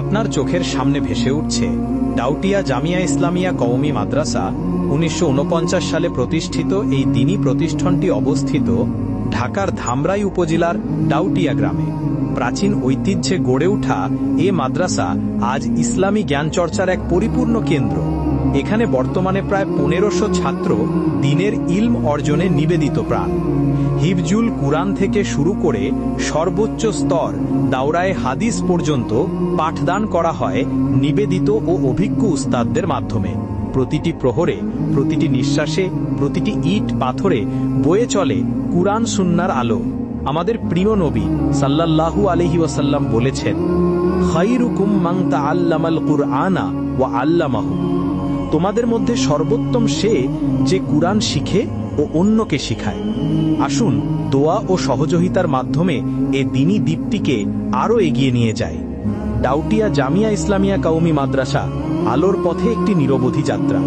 আপনার চোখের সামনে ভেসে উঠছে ডাউটিয়া জামিয়া ইসলামিয়া কওমি মাদ্রাসা উনিশশো ঊনপঞ্চাশ সালে প্রতিষ্ঠিত এই দিনই প্রতিষ্ঠানটি অবস্থিত ঢাকার ধামরাই উপজেলার ডাউটিয়া গ্রামে। প্রাচীন ঐতিহ্যে গড়ে ওঠা এ মাদ্রাসা আজ ইসলামী জ্ঞান চর্চার এক পরিপূর্ণ কেন্দ্র। এখানে বর্তমানে প্রায় পনেরোশো ছাত্র দিনের ইলম অর্জনে নিবেদিত প্রাণ। হিফজুল কুরআন থেকে শুরু করে সর্বোচ্চ স্তর দাওরায় হাদিস পর্যন্ত পাঠদান করা হয় নিবেদিত ও অভিজ্ঞ উস্তাদদের মাধ্যমে। প্রতিটি প্রহরে, প্রতিটি নিঃশ্বাসে, প্রতিটি ইট পাথরে বয়ে চলে কুরআন সুন্নার আলো। আমাদের প্রিয় নবী সাল্লাল্লাহু আলহি ওয়াসাল্লাম বলেছেন খাইরুকুম মাং তাআল্লামাল কুরআনা ওয়া আল্লামাহু। তোমাদের মধ্যে সর্বোত্তম সে যে কুরআন শিখে ও অন্যকে শিখায়। আসুন, দোয়া ও সহযোগিতার মাধ্যমে এ দিনী দ্বীপটিকে আরও এগিয়ে নিয়ে যায় ডাউটিয়া জামিয়া ইসলামিয়া কাউমি মাদ্রাসা, আলোর পথে একটি নিরবধি যাত্রা।